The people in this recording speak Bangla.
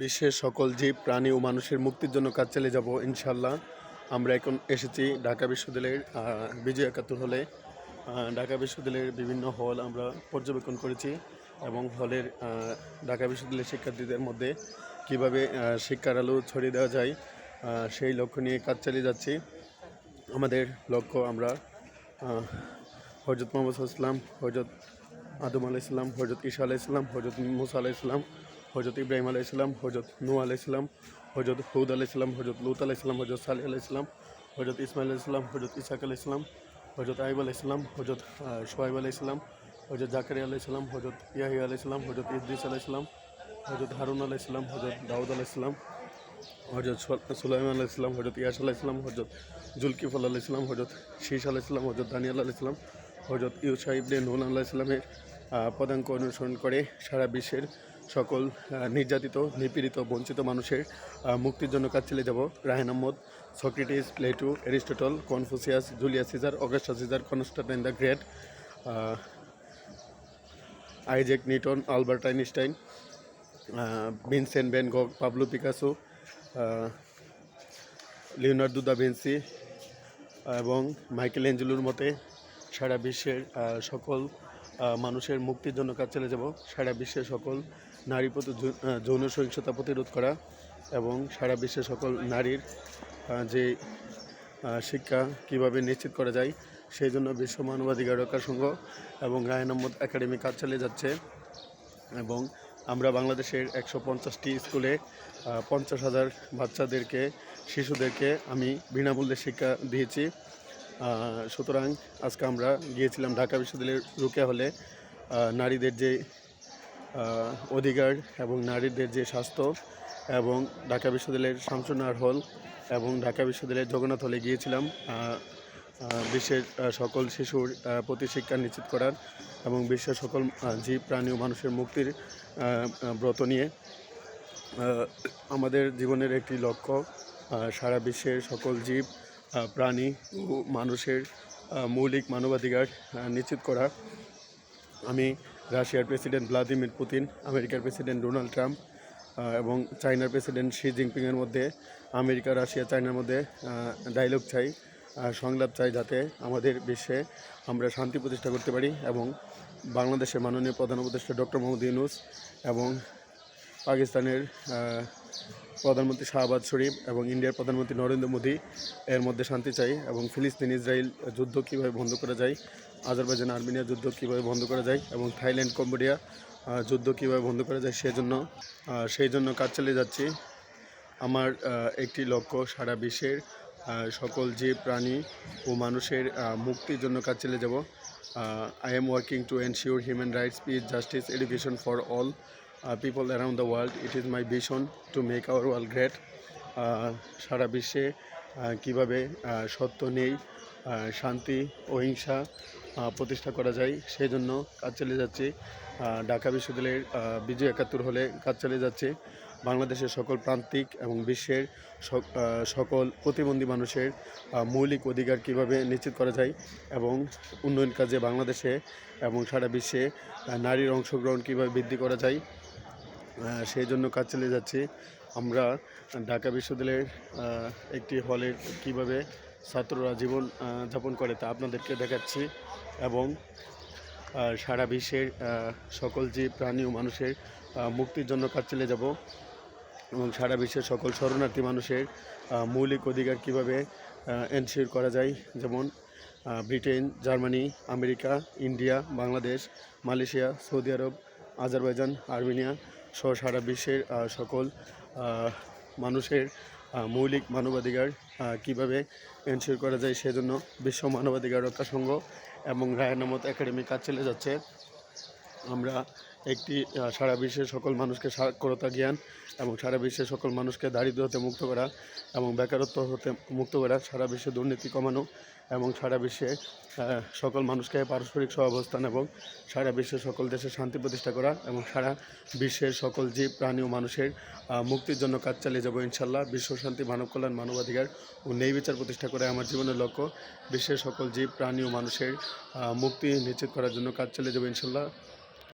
বিশ্বের সকল জীব, প্রাণী ও মানুষের মুক্তির জন্য কাজ চালিয়ে যাব, ইনশাল্লাহ। আমরা এখন এসেছি ঢাকা বিশ্ববিদ্যালয়ের বিজয় একাত্তর হলে। ঢাকা বিশ্ববিদ্যালয়ের বিভিন্ন হল আমরা পর্যবেক্ষণ করেছি এবং হলের ঢাকা বিশ্ববিদ্যালয়ের শিক্ষার্থীদের মধ্যে কীভাবে শিক্ষার আলো ছড়িয়ে দেওয়া যায় সেই লক্ষ্য নিয়ে কাজ চালিয়ে যাচ্ছি। আমাদের লক্ষ্য আমরা হজরত মোহাম্মদ ইসলাম হজরত আদম আলাহ ইসলাম হজরত ঈশা আলাহ হজরত মুসা আলাহ হজরত ইব্রাহিম আলাহ ইসলাম হজরত নু আলাহ ইসলাম হজরত হুদ আলাহ ইসলাম হজরত লুত আলাহ ইসলাম হজরত সালেহ আলাহ ইসলাম হজরত ইসমাইল ইসলাম হজরত ইসাক আলাহ ইসলাম হজরত আইব আলাহ ইসলাম হজরত সোহাইব আলাহ ইসলাম হজরত জাকারিয়া আলাহ ইসলাম হজরত ইয়াহিয়া আলাহ ইসলাম হজরত ইদ্রিস আলাহ ইসলাম হজরত হারুন আলাহ ইসলাম হজরত দাউদ আলাহ ইসলাম হজরত সুলাইমান আলাহ ইসলাম হজরত ইয়াস আলাহ ইসলাম হজরত জুলকিফল আলাহ ইসলাম হজরত শীষ আলাহ ইসলাম হজরত দানিয়াল আলাহ ইসলাম হজরত ইউসা ইবনে নুল আল্লাহ ইসলামের পদাঙ্ক অনুসরণ করে সারা বিশ্বের সকল নির্যাতিত, নিপীড়িত, বঞ্চিত মানুষের মুক্তির জন্য কাজ চালিয়ে যাব Rahen Ahmad, Socrates Plato, Aristotle, Confucius, Julius Caesar, Augustus Caesar Constantine the Great Isaac Newton, Albert Einstein Vincent van Gogh, Pablo Picasso Leonardo da Vinci, এবং মাইকেল অ্যাঞ্জেলোর মতে সারা বিশ্বের সকল মানুষের মুক্তির জন্য কাজ চালিয়ে যাব সারা বিশ্বের সকল নারী প্রতি যৌন সহিংসতা প্রতিরোধ করা এবং সারা বিশ্বের সকল নারীর যে শিক্ষা কীভাবে নিশ্চিত করা যায়, সেই জন্য বিশ্ব মানবাধিকার রক্ষা সংঘ এবং রায়ন আহমদ একাডেমি কাজ চালিয়ে যাচ্ছে এবং আমরা বাংলাদেশের একশো পঞ্চাশটি স্কুলে পঞ্চাশ হাজার বাচ্চাদেরকে, শিশুদেরকে আমি বিনামূল্যে শিক্ষা দিয়েছি। সুতরাং আজকে আমরা গিয়েছিলাম ঢাকা বিশ্ববিদ্যালয়ের রুকে হলে নারীদের যে অধিকার এবং নারীদের যে স্বাস্থ্য এবং ঢাকা বিশ্ববিদ্যালয়ের শামসুনার হল এবং ঢাকা বিশ্ববিদ্যালয়ের জগন্নাথ হলে গিয়েছিলাম বিশ্বের সকল শিশুর প্রতি শিক্ষা নিশ্চিত করার এবং বিশ্বের সকল জীব, প্রাণী ও মানুষের মুক্তির ব্রত নিয়ে আমাদের জীবনের একটি লক্ষ্য সারা বিশ্বের সকল জীব প্রাণী ও মানুষের মৌলিক মানবাধিকার নিশ্চিত করা। আমি রাশিয়ার প্রেসিডেন্ট ভ্লাদিমির পুতিন, আমেরিকার প্রেসিডেন্ট ডোনাল্ড ট্রাম্প এবং চায়নার প্রেসিডেন্ট শি জিনপিংয়ের মধ্যে আমেরিকা, রাশিয়া চায়নার মধ্যে ডায়লগ চাই সংলাপ চাই যাতে আমাদের বিশ্বে আমরা শান্তি প্রতিষ্ঠা করতে পারি এবং বাংলাদেশের মাননীয় প্রধান উপদেষ্টা ডক্টর মোহাম্মদ ইউনুস এবং পাকিস্তানের প্রধানমন্ত্রী শাহবাজ শরীফ এবং ইন্ডিয়ার প্রধানমন্ত্রী নরেন্দ্র মোদী এর মধ্যে শান্তি চাই এবং ফিলিস্তিন ইসরায়েল যুদ্ধ কীভাবে বন্ধ করা যায়, আজারবাইজান আর্মেনিয়া যুদ্ধ কীভাবে বন্ধ করা যায় এবং থাইল্যান্ড, কম্বোডিয়া যুদ্ধ কীভাবে বন্ধ করা যায় সেজন্য সেই জন্য কাজ চালিয়ে যাচ্ছি। আমার একটি লক্ষ্য, সারা বিশ্বের সকল জীব, প্রাণী ও মানুষের মুক্তির জন্য কাজ চালিয়ে যাব। I am working to ensure human rights peace justice education for all people around the world it is my vision to make our world great সারা বিশ্বে আহ, কীভাবে আহ, সত্য নেই শান্তি অহিংসা প্রতিষ্ঠা করা যায় সেই জন্য কাজ চালিয়ে যাচ্ছি। ঢাকা বিশ্ববিদ্যালয়ের বিজয় একাত্তর হলে কাজ চালিয়ে যাচ্ছে। বাংলাদেশের সকল প্রান্তিক এবং বিশ্বের সকল প্রতিবন্ধী মানুষের মৌলিক অধিকার কীভাবে নিশ্চিত করা যায় এবং উন্নয়ন কাজে বাংলাদেশে এবং সারা বিশ্বে নারীর অংশগ্রহণ কীভাবে বৃদ্ধি করা যায়। সেই জন্য কাজ চালিয়ে যাচ্ছি। আমরা ঢাকা বিশ্ববিদ্যালয়ের একটি হলের কীভাবে ছাত্ররা জীবন যাপন করে তা আপনাদেরকে দেখাচ্ছি এবং সারা বিশ্বের সকল জীব, প্রাণী ও মানুষের মুক্তির জন্য কাজ চালিয়ে যাব এবং সারা বিশ্বের সকল শরণার্থী মানুষের মৌলিক অধিকার কীভাবে এনশিওর করা যায়। যেমন Britain, Germany, America, India, Bangladesh, Malaysia, Saudi Arabia, Azerbaijan, Armenia সহ সারা বিশ্বের সকল মানুষের মৌলিক মানবাধিকার কীভাবে এনশিওর করা যায় সেজন্য বিশ্ব মানবাধিকার রক্ষা সংঘ এবং রায়নামত একাডেমি কাজ চলে যাচ্ছে। আমরা একটি সারা বিশ্বের সকল মানুষকে সাক্ষরতা জ্ঞান এবং সারা বিশ্বের সকল মানুষকে দারিদ্র হতে মুক্ত করা এবং বেকারত্ব হতে মুক্ত করা, সারা বিশ্বে দুর্নীতি কমানো এবং সারা বিশ্বে সকল মানুষকে পারস্পরিক সহাবস্থান এবং সারা বিশ্বের সকল দেশে শান্তি প্রতিষ্ঠা করা এবং সারা বিশ্বের সকল জীব, প্রাণী ও মানুষের মুক্তির জন্য কাজ চালিয়ে যাব ইনশাল্লাহ। বিশ্ব শান্তি, মানব কল্যাণ, মানবাধিকার ও ন্যায় বিচার প্রতিষ্ঠা করে আমার জীবনের লক্ষ্য। বিশ্বের সকল জীব, প্রাণী ও মানুষের মুক্তি নিশ্চিত করার জন্য কাজ চালিয়ে যাব ইনশাল্লাহ।